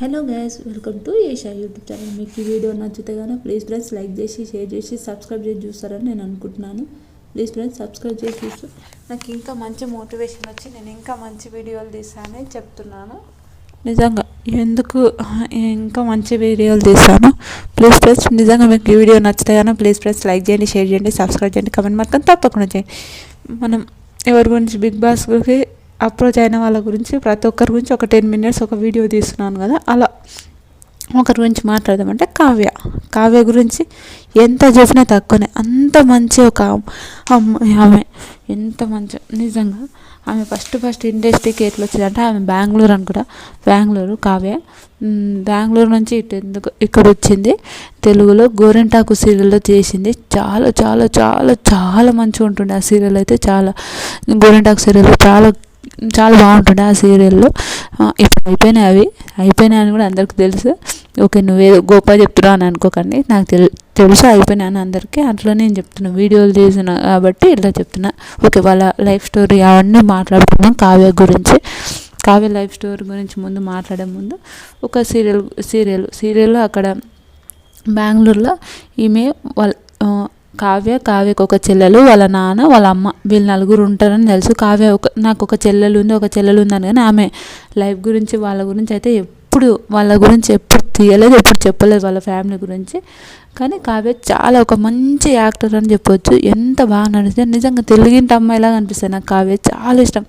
Hello guys welcome to Esha YouTube channel మీకు ఈ video నచ్చితే కానీ ప్లీజ్ ఫ్రెండ్స్ లైక్ చేసి షేర్ చేసి సబ్స్క్రైబ్ చేసి చూస్తారని నేను అనుకుంటున్నాను. ప్లీజ్ ఫ్రెండ్స్ సబ్స్క్రైబ్ చేసి చూస్తూ నాకు ఇంకా మంచి మోటివేషన్ వచ్చి నేను ఇంకా మంచి వీడియోలు తీస్తానని చెప్తున్నాను. నిజంగా ఎందుకు ఇంకా మంచి వీడియోలు తీస్తాను? ప్లీజ్ ఫ్రెండ్స్ నిజంగా మీకు ఈ వీడియో నచ్చితే కానీ ప్లీజ్ ఫ్రెండ్స్ లైక్ చేయండి షేర్ చేయండి సబ్స్క్రైబ్ చేయండి కమెంట్ మాత్రం తప్పకుండా చేయండి. మనం ఎవరి గురించి బిగ్ బాస్కి అప్రోచ్ అయిన వాళ్ళ గురించి ప్రతి ఒక్కరి గురించి ఒక టెన్ మినిట్స్ ఒక వీడియో తీస్తున్నాను కదా అలా ఒకరి గురించి మాట్లాడదామంటే కావ్య. కావ్య గురించి ఎంత చెప్పినా తక్కువనే. అంత మంచి ఒక అమ్మాయి ఆమె ఎంత మంచి నిజంగా. ఆమె ఫస్ట్ ఫస్ట్ ఇండస్ట్రీకి ఎట్లా వచ్చిందంటే ఆమె బెంగళూరు అనుకుంటా బెంగళూరు కావ్య. బెంగళూరు నుంచి ఇటు ఎందుకు ఇక్కడ వచ్చింది? తెలుగులో గోరెంటాకు సీరియల్లో చేసింది. చాలా చాలా చాలా చాలా మంచిగా ఉంటుండే ఆ సీరియల్ అయితే. చాలా గోరెంటాకు సీరియల్ చాలా చాలా బాగుంటుండే ఆ సీరియల్లో. ఇప్పుడు అయిపోయినాయి అవి. అయిపోయినాయి అని కూడా అందరికీ తెలుసు. ఓకే నువ్వేదో గొప్ప చెప్తున్నావు అని అనుకోకండి. నాకు తెలు తెలుసు అయిపోయినాయి అని అందరికీ. అట్లా నేను చెప్తున్నా వీడియోలు చేసిన కాబట్టి ఇట్లా చెప్తున్నా. ఓకే వాళ్ళ లైఫ్ స్టోరీ అవన్నీ మాట్లాడుకున్నాం కావ్య గురించి. కావ్య లైఫ్ స్టోరీ గురించి ముందు మాట్లాడే ముందు ఒక సీరియల్ సీరియల్ సీరియల్లో అక్కడ బెంగళూరులో ఈమె వాళ్ళ కావ్య కావ్యకు ఒక చెల్లెలు వాళ్ళ నాన్న వాళ్ళ అమ్మ వీళ్ళు నలుగురు ఉంటారని తెలుసు. కావ్య ఒక నాకు ఒక చెల్లెలు ఉంది ఒక చెల్లెలు ఉందని కానీ ఆమె లైఫ్ గురించి వాళ్ళ గురించి అయితే ఎప్పుడు వాళ్ళ గురించి ఎప్పుడు తీయలేదు ఎప్పుడు చెప్పలేదు వాళ్ళ ఫ్యామిలీ గురించి. కానీ కావ్య చాలా ఒక మంచి యాక్టర్ అని చెప్పొచ్చు. ఎంత బాగా నడుస్తుంది నిజంగా తెలుగింటి అమ్మాయిలాగా అనిపిస్తుంది నాకు కావ్య. చాలా ఇష్టం.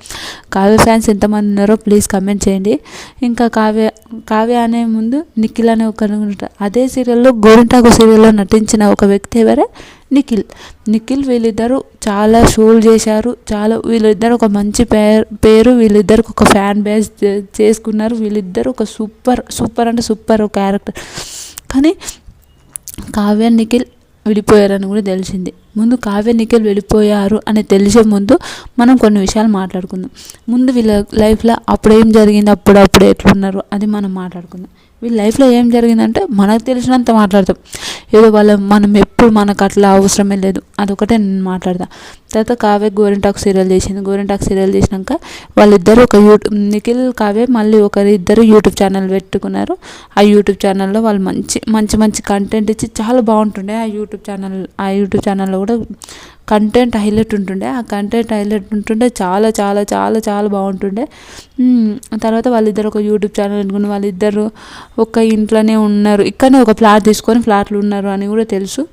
కావ్య ఫ్యాన్స్ ఎంతమంది ఉన్నారో ప్లీజ్ కమెంట్ చేయండి. ఇంకా కావ్య కావ్య అనే ముందు నిఖిల్ అనే ఒక అదే సీరియల్లో గోరింటాకు సీరియల్లో నటించిన ఒక వ్యక్తి ఎవరే? నిఖిల్. నిఖిల్ వీళ్ళిద్దరూ చాలా షోలు చేశారు. చాలా వీళ్ళిద్దరు ఒక మంచి పేరు పేరు వీళ్ళిద్దరికి ఒక ఫ్యాన్ బేస్ చేసుకున్నారు. వీళ్ళిద్దరు ఒక సూపర్ సూపర్ అంటే సూపర్ క్యారెక్టర్. కానీ కావ్య నిఖిల్ విడిపోయారని కూడా తెలిసింది. ముందు కావ్య నిఖిల్ వెళ్ళిపోయారు అని తెలిసే ముందు మనం కొన్ని విషయాలు మాట్లాడుకుందాం. ముందు వీళ్ళ లైఫ్లో అప్పుడు ఏం జరిగింది అప్పుడు అప్పుడు ఎట్లున్నారు అది మనం మాట్లాడుకుందాం. వీళ్ళ లైఫ్లో ఏం జరిగిందంటే మనకు తెలిసినంత మాట్లాడతాం. ఏదో వాళ్ళ మనం ఎప్పుడు మనకు అట్లా అవసరమే లేదు అదొకటే నేను మాట్లాడతా. తర్వాత కావ్య గోరింటాక్ సీరియల్ చేసింది. గోరింటాక్ సీరియల్ చేసినాక వాళ్ళిద్దరు ఒక యూట్యూబ్ నిఖిల్ కావ్య మళ్ళీ ఒకరి ఇద్దరు యూట్యూబ్ ఛానల్ పెట్టుకున్నారు. ఆ యూట్యూబ్ ఛానల్లో వాళ్ళు మంచి మంచి మంచి కంటెంట్ ఇచ్చి చాలా బాగుంటుండే ఆ యూట్యూబ్ ఛానల్ ఆ యూట్యూబ్ ఛానల్లో కూడా కంటెంట్ హైలైట్ ఉంటుండే. ఆ కంటెంట్ హైలైట్ ఉంటుండే చాలా చాలా చాలా చాలా బాగుంటుండే. తర్వాత వాళ్ళిద్దరు ఒక యూట్యూబ్ ఛానల్ పెట్టుకుని వాళ్ళిద్దరు ఒక ఇంట్లోనే ఉన్నారు. ఇక్కడనే ఒక ఫ్లాట్ తీసుకొని ఫ్లాట్లు ఉన్నారు అని కూడా తెలుసు.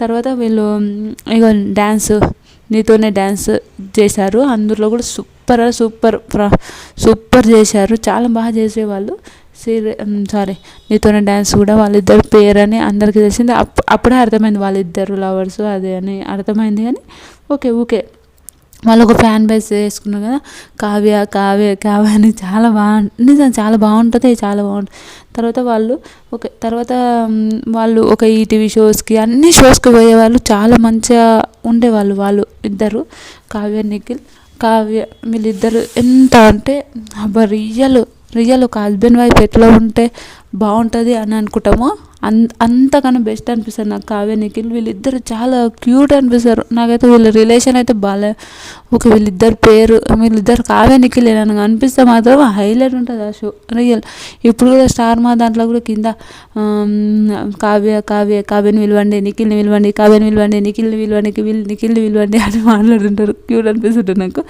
తర్వాత వీళ్ళు ఇక డ్యాన్స్ నీతోనే డ్యాన్స్ చేశారు. అందులో కూడా సూపర్ సూపర్ సూపర్ చేశారు. చాలా బాగా చేసేవాళ్ళు. సీరియల్ సారీ నీతోనే డ్యాన్స్ కూడా వాళ్ళిద్దరు పేరు అని అందరికీ తెలిసింది. అప్ అప్పుడే అర్థమైంది వాళ్ళిద్దరు లవర్స్ అదే అని. అర్థమైంది కానీ ఓకే ఓకే వాళ్ళు ఒక ఫ్యాన్ బేస్ వేసుకున్నారు కదా కావ్య కావ్య కావ్య అని చాలా బాగా నిజం చాలా బాగుంటుంది చాలా బాగుంటుంది. తర్వాత వాళ్ళు ఓకే తర్వాత వాళ్ళు ఒక ఈటీవీ షోస్కి అన్ని షోస్కి పోయేవాళ్ళు చాలా మంచిగా ఉండేవాళ్ళు వాళ్ళు ఇద్దరు. కావ్య నిఖిల్ కావ్య వీళ్ళిద్దరు ఎంత అంటే అబ్బా రియల్ రియల్ ఒక హస్బెండ్ వైఫ్ ఎట్లా ఉంటే బాగుంటుంది అని అనుకుంటామో అన్ అంతకన్నా బెస్ట్ అనిపిస్తుంది నాకు కావ్య నిఖిల్ వీళ్ళిద్దరు చాలా క్యూట్ అనిపిస్తారు. నాకైతే వీళ్ళ రిలేషన్ అయితే బాగా ఒక వీళ్ళిద్దరు పేరు వీళ్ళిద్దరు కావ్య నిఖిల్ నాకు అనిపిస్తే మాత్రం హైలైట్ ఉంటుంది ఆ షో రియల్ ఇప్పుడు కూడా స్టార్ మా దాంట్లో కూడా కింద కావ్య కావ్య కావ్యని విలువండి నిఖిల్ని విలువండి కావ్యని విలువండి నిఖిల్ని విలువండి వీళ్ళు నిఖిల్ని విలువండి అని మాట్లాడుతుంటారు. క్యూట్ అనిపిస్తుంటుంది నాకు.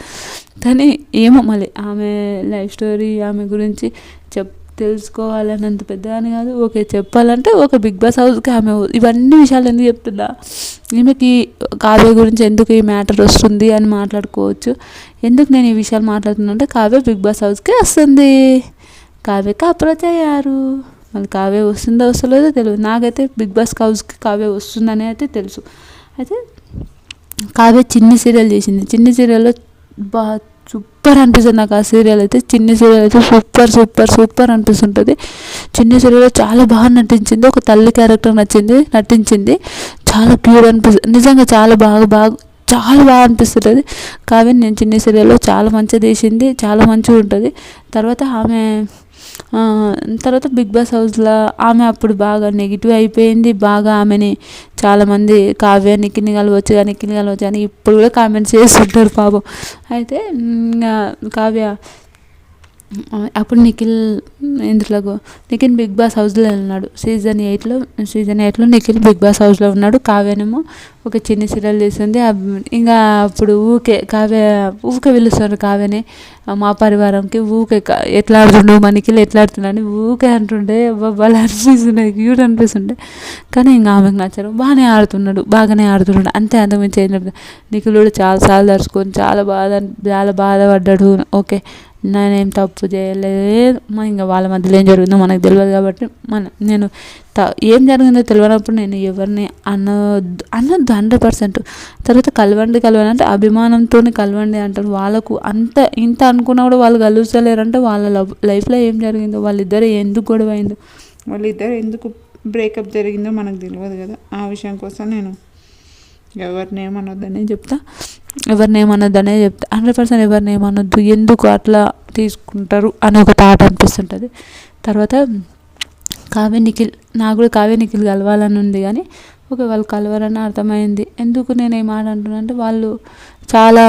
కానీ ఏమో మళ్ళీ ఆమె లైఫ్ స్టోరీ ఆమె గురించి చెప్ తెలుసుకోవాలన్నంత పెద్దదాన్ని కాదు ఓకే చెప్పాలంటే ఒక బిగ్ బాస్ హౌస్కి ఆమె ఇవన్నీ విషయాలు ఎందుకు చెప్తుందా? ఈమెకి కావ్య గురించి ఎందుకు ఈ మ్యాటర్ వస్తుంది అని మాట్లాడుకోవచ్చు. ఎందుకు నేను ఈ విషయాలు మాట్లాడుతున్నా అంటే కావ్య బిగ్ బాస్ హౌస్కి వస్తుంది. కావ్యకి అప్రోచ్ అయ్యారు. మళ్ళీ కావ్య వస్తుందో వస్తలేదో తెలియదు. నాకైతే బిగ్ బాస్ హౌస్కి కావ్య వస్తుందని అయితే తెలుసు. అయితే కావ్య చిన్ని సీరియల్ చేసింది. చిన్ని సీరియల్లో బాగా సూపర్ అనిపిస్తుంది నాకు ఆ సీరియల్ అయితే. చిన్ని సీరియల్ అయితే సూపర్ సూపర్ సూపర్ అనిపిస్తుంటుంది. చిన్ని సీరియల్లో చాలా బాగా నటించింది. ఒక తల్లి క్యారెక్టర్ నచ్చింది నటించింది. చాలా ప్యూర్ అనిపిస్తుంది నిజంగా చాలా బాగా బాగా చాలా బాగా అనిపిస్తుంటుంది. కావ్య నేను చిన్న సీరియల్లో చాలా మంచిగా తీసింది చాలా మంచిగా ఉంటుంది. తర్వాత ఆమె తర్వాత బిగ్ బాస్ హౌస్లో ఆమె అప్పుడు బాగా నెగిటివ్ అయిపోయింది. బాగా ఆమెని చాలామంది కావ్య నిక్కిని కలవచ్చు కానీ నిక్కిని కలవచ్చు అని ఇప్పుడు కూడా కామెంట్స్ చేస్తుంటారు పాపం. అయితే కావ్య అప్పుడు నిఖిల్ ఇందులో నిఖిల్ బిగ్ బాస్ హౌస్లో ఉన్నాడు. సీజన్ ఎయిట్లో సీజన్ ఎయిట్లో నిఖిల్ బిగ్ బాస్ హౌస్లో ఉన్నాడు. కావ్యనేమో ఒక చిన్న సీరియల్ తీసింది. ఇంకా అప్పుడు ఊకే కావ్య ఊకే పిలుస్తారు కావ్యనే. మా పరివారంకి ఊకే ఎట్లా ఆడుతుండు మా నిఖిల్ ఎట్లా ఆడుతున్నాడు ఊకే అంటుండే. బాగా అనిపిస్తుండే. క్యూట్ అనిపిస్తుండే. కానీ ఇంకా ఆమెకు నచ్చారు బాగానే ఆడుతున్నాడు. బాగానే ఆడుతున్నాడు. అంతే అంతమించి ఏంటంటే నిఖిల్ కూడా చాలాసార్లు తరుచుకొని చాలా బాధ చాలా బాధపడ్డాడు. ఓకే. నేనేం తప్పు చేయలేదు. ఇంకా వాళ్ళ మధ్యలో ఏం జరిగిందో మనకు తెలియదు కాబట్టి మన నేను త ఏం జరిగిందో తెలియనప్పుడు నేను ఎవరిని అనొద్దు అనొద్దు హండ్రెడ్ పర్సెంట్. తర్వాత కలవండి కలవండి అంటే అభిమానంతో కలవండి అంటారు. వాళ్ళకు అంత ఇంత అనుకున్నా కూడా వాళ్ళు కలుస్తలేరంటే వాళ్ళ లైఫ్లో ఏం జరిగిందో వాళ్ళిద్దరు ఎందుకు గొడవ అయిందో వాళ్ళిద్దరు ఎందుకు బ్రేకప్ జరిగిందో మనకు తెలియదు కదా. ఆ విషయం కోసం నేను ఎవరిని ఏమనొద్దనే చెప్తా. ఎవరిని ఏమనొద్దనే చెప్తా. హండ్రెడ్ పర్సెంట్ ఎవరిని ఏమనొద్దు ఎందుకు అట్లా తీసుకుంటారు అని ఒక థాట్ అనిపిస్తుంటుంది. తర్వాత కావ్య నిఖిల్ నాకు కూడా కావ్య నిఖిల్ కలవాలని ఉంది కానీ ఓకే వాళ్ళు కలవరని అర్థమైంది. ఎందుకు నేను ఏం మాట అంటున్నా అంటే వాళ్ళు చాలా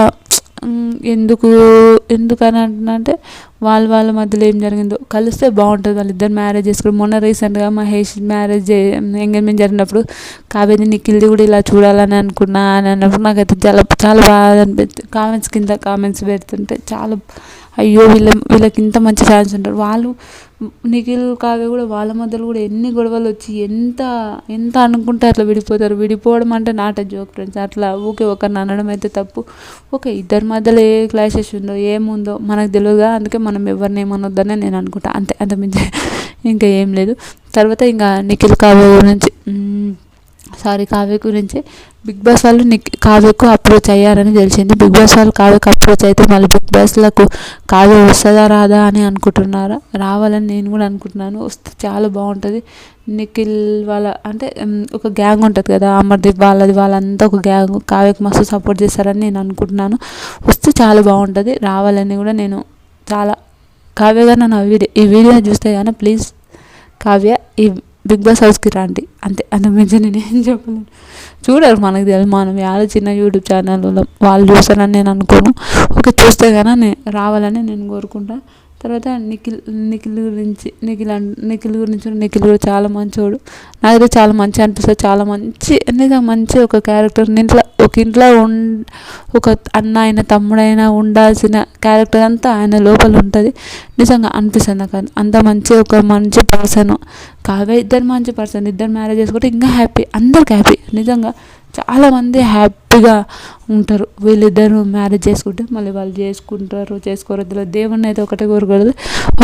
ఎందుకు ఎందుకని అంటున్నా అంటే వాళ్ళ వాళ్ళ మధ్యలో ఏం జరిగిందో. కలిస్తే బాగుంటుంది వాళ్ళిద్దరు మ్యారేజ్ చేసుకుని. మొన్న రీసెంట్గా మహేష్ మ్యారేజ్ ఎంగేజ్మెంట్ జరిగినప్పుడు కావేది నిఖిల్ది కూడా ఇలా చూడాలని అనుకున్నా అని అన్నప్పుడు నాకైతే చాలా చాలా బాగా అనిపిస్తుంది కామెంట్స్ కింద కామెంట్స్ పెడుతుంటే చాలా అయ్యో వీళ్ళ వీళ్ళకి ఇంత మంచి ఫ్యాన్స్ ఉంటారు. వాళ్ళు నిఖిల్ కావ్య కూడా వాళ్ళ మధ్యలో కూడా ఎన్ని గొడవలు వచ్చి ఎంత ఎంత అనుకుంటే అట్లా విడిపోతారు. విడిపోవడం అంటే నాట జోక్ ఫ్రెండ్స్ అట్లా ఊకే ఒకరిని అనడం అయితే తప్పు. ఓకే ఇద్దరి మధ్యలో ఏ క్లాషెస్ ఉందో ఏముందో మనకు తెలియదుగా అందుకే మనం ఎవరిని ఏమనొద్దని నేను అనుకుంటా. అంతే అంతమించి ఇంకా ఏం లేదు. తర్వాత ఇంకా నిఖిల్ కావ్య గురించి సారీ కావ్య గురించి. బిగ్ బాస్ వాళ్ళు నిక్ కావ్యకు అప్రోచ్ అయ్యారని తెలిసింది. బిగ్ బాస్ వాళ్ళు కావ్యకు అప్రోచ్ అయితే మళ్ళీ బిగ్ బాస్లకు కావ్య వస్తుందా రాదా అని అనుకుంటున్నారా? రావాలని నేను కూడా అనుకుంటున్నాను. వస్తే చాలా బాగుంటుంది. నిఖిల్ వాళ్ళ అంటే ఒక గ్యాంగ్ ఉంటుంది కదా అమర్దీప్ వాళ్ళది వాళ్ళంతా ఒక గ్యాంగ్. కావ్యకు మస్తు సపోర్ట్ చేస్తారని నేను అనుకుంటున్నాను. వస్తే చాలా బాగుంటుంది. రావాలని కూడా నేను చాలా కావ్య గారు నన్ను వీడియో ఈ వీడియో చూస్తే కానీ ప్లీజ్ కావ్య ఈ బిగ్ బాస్ హౌస్కి రండి. అంతే అంతకుమించి నేను ఏం చెప్పలేను. చూడరు మనకు తెలియదు మనం యాడ చిన్న యూట్యూబ్ ఛానల్లో వాళ్ళు చూస్తారని నేను అనుకోను. ఓకే చూస్తే కానీ రావాలని నేను కోరుకుంటాను తర్వాత నిఖిల్ నిఖిల్ గురించి నిఖిల్ నిఖిల్ గురించి నిఖిల్ కూడా చాలా మంచోడు. నాకైతే చాలా మంచి అనిపిస్తుంది. చాలా మంచి నిజంగా మంచి ఒక క్యారెక్టర్ ఇంట్లో ఒక ఇంట్లో ఉం ఒక అన్న అయిన తమ్ముడైనా ఉండాల్సిన క్యారెక్టర్ అంతా ఆయన లోపల ఉంటుంది. నిజంగా అనిపిస్తుంది నాకు. అంత మంచి ఒక మంచి పర్సన్ కావే ఇద్దరు మంచి పర్సన్ ఇద్దరు మ్యారేజ్ చేసుకుంటే ఇంకా హ్యాపీ అందరికి హ్యాపీ నిజంగా చాలామంది హ్యాపీగా ఉంటారు. వీళ్ళిద్దరు మ్యారేజ్ చేసుకుంటే మళ్ళీ వాళ్ళు చేసుకుంటారు చేసుకోరు. దేవుణ్ణి అయితే ఒకటే కోరుకోలేదు.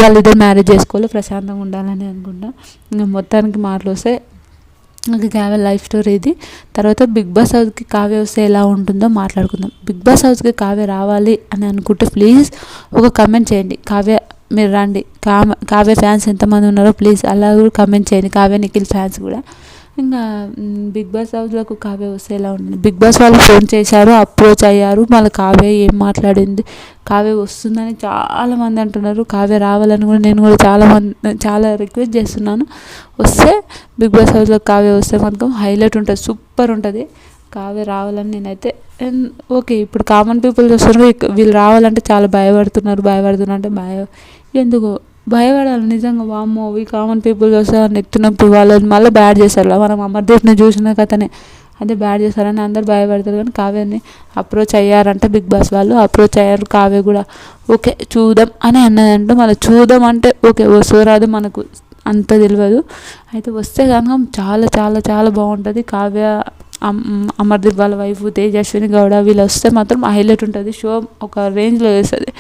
వాళ్ళిద్దరు మ్యారేజ్ చేసుకోవాలి ప్రశాంతంగా ఉండాలని అనుకుంటా ఇంకా మొత్తానికి మాటలు వస్తే నాకు కావ్య లైఫ్ స్టోరీ ఇది. తర్వాత బిగ్ బాస్ హౌస్కి కావ్య వస్తే ఎలా ఉంటుందో మాట్లాడుకుందాం. బిగ్ బాస్ హౌస్కి కావ్య రావాలి అని అనుకుంటే ప్లీజ్ ఒక కమెంట్ చేయండి. కావ్య మీరు రండి. కావ్య ఫ్యాన్స్ ఎంతమంది ఉన్నారో ప్లీజ్ అలా కూడా కమెంట్ చేయండి. కావ్య నిఖిల్ ఫ్యాన్స్ కూడా. ఇంకా బిగ్ బాస్ హౌస్లోకి కావ్య వస్తే ఎలా ఉంటుంది బిగ్ బాస్ వాళ్ళు ఫోన్ చేశారు అప్రోచ్ అయ్యారు మళ్ళీ కావ్య ఏం మాట్లాడింది? కావ్య వస్తుందని చాలామంది అంటున్నారు. కావ్య రావాలని కూడా నేను కూడా చాలామంది చాలా రిక్వెస్ట్ చేస్తున్నాను. వస్తే బిగ్ బాస్ హౌస్లో కావ్య వస్తే మాత్రం హైలైట్ ఉంటుంది సూపర్ ఉంటుంది. కావ్య రావాలని నేనైతే ఓకే ఇప్పుడు కామన్ పీపుల్ చూస్తున్నారు వీళ్ళు రావాలంటే చాలా భయపడుతున్నారు భయపడుతున్నారు అంటే భయ. ఎందుకు భయపడాలి. నిజంగా వామ్మో ఈ కామన్ పీపుల్ వస్తే నెత్తినొప్పి వాళ్ళని మళ్ళీ బ్యాడ్ చేస్తారు మనం అమర్దీప్ని చూసిన కథనే. అదే బ్యాడ్ చేస్తారని అందరు భయపడతారు కానీ కావ్యని అప్రోచ్ అయ్యారంటే బిగ్ బాస్ వాళ్ళు. అప్రోచ్ అయ్యారు కావ్య కూడా. ఓకే చూద్దాం అని అన్నదంటే. మళ్ళీ చూద్దాం అంటే ఓకే వస్తూ రాదు మనకు అంత తెలియదు అయితే వస్తే కనుక చాలా చాలా చాలా బాగుంటుంది. కావ్య అమర్దీప్ వాళ్ళ వైఫ్ తేజస్విని గౌడ వీళ్ళు వస్తే మాత్రం హైలైట్ ఉంటుంది. షో ఒక రేంజ్లో వేస్తుంది.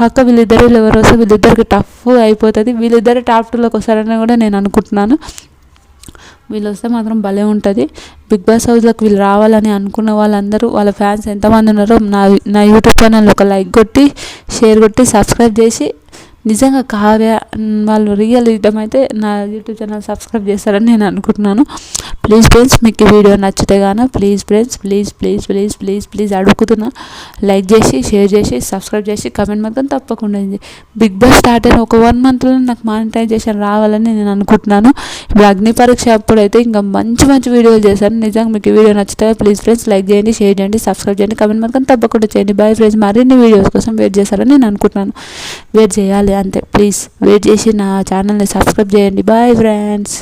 పక్క వీళ్ళిద్దరు ఎవరు వస్తే వీళ్ళిద్దరికి టఫ్ అయిపోతుంది. వీళ్ళిద్దరు టాప్ టూలోకి వస్తారని కూడా నేను అనుకుంటున్నాను. వీళ్ళు వస్తే మాత్రం భలే ఉంటుంది. బిగ్ బాస్ హౌస్లోకి వీళ్ళు రావాలని అనుకున్న వాళ్ళందరూ వాళ్ళ ఫ్యాన్స్ ఎంతమంది ఉన్నారో నా నా యూట్యూబ్ ఛానల్ ఒక లైక్ కొట్టి షేర్ కొట్టి సబ్స్క్రైబ్ చేసి నిజంగా కావ్య వాళ్ళు రియల్ ఇష్టమైతే నా యూట్యూబ్ ఛానల్ సబ్స్క్రైబ్ చేస్తారని నేను అనుకుంటున్నాను. ప్లీజ్ ఫ్రెండ్స్ మీకు ఈ వీడియో నచ్చితే గాను please friends please please please please please అడుగుతున్నా. లైక్ చేసి షేర్ చేసి సబ్స్క్రైబ్ చేసి కమెంట్ మాత్రం తప్పకుండా బిగ్ బాస్ స్టార్ట్ అయిన ఒక వన్ మంత్లో నాకు మానిటైజేషన్ రావాలని నేను అనుకుంటున్నాను. ఇప్పుడు అగ్ని పరీక్ష అప్పుడు అయితే ఇంకా మంచి మంచి వీడియోలు చేశాను నిజంగా మీకు ఈ వీడియో నచ్చితే ప్లీజ్ ఫ్రెండ్స్ లైక్ చేయండి షేర్ చేయండి సబ్స్క్రైబ్ చేయండి కమెంట్ మాత్రం తప్పకుండా చేయండి. బాయ్ ఫ్రెండ్స్ మరిన్ని వీడియోస్ కోసం వెయిట్ చేస్తారని నేను అనుకుంటున్నాను. వెయిట్ చేయాలి. అంతే ప్లీజ్ వెయిట్ చేసి నా ఛానల్ని సబ్స్క్రైబ్ చేయండి. Bye friends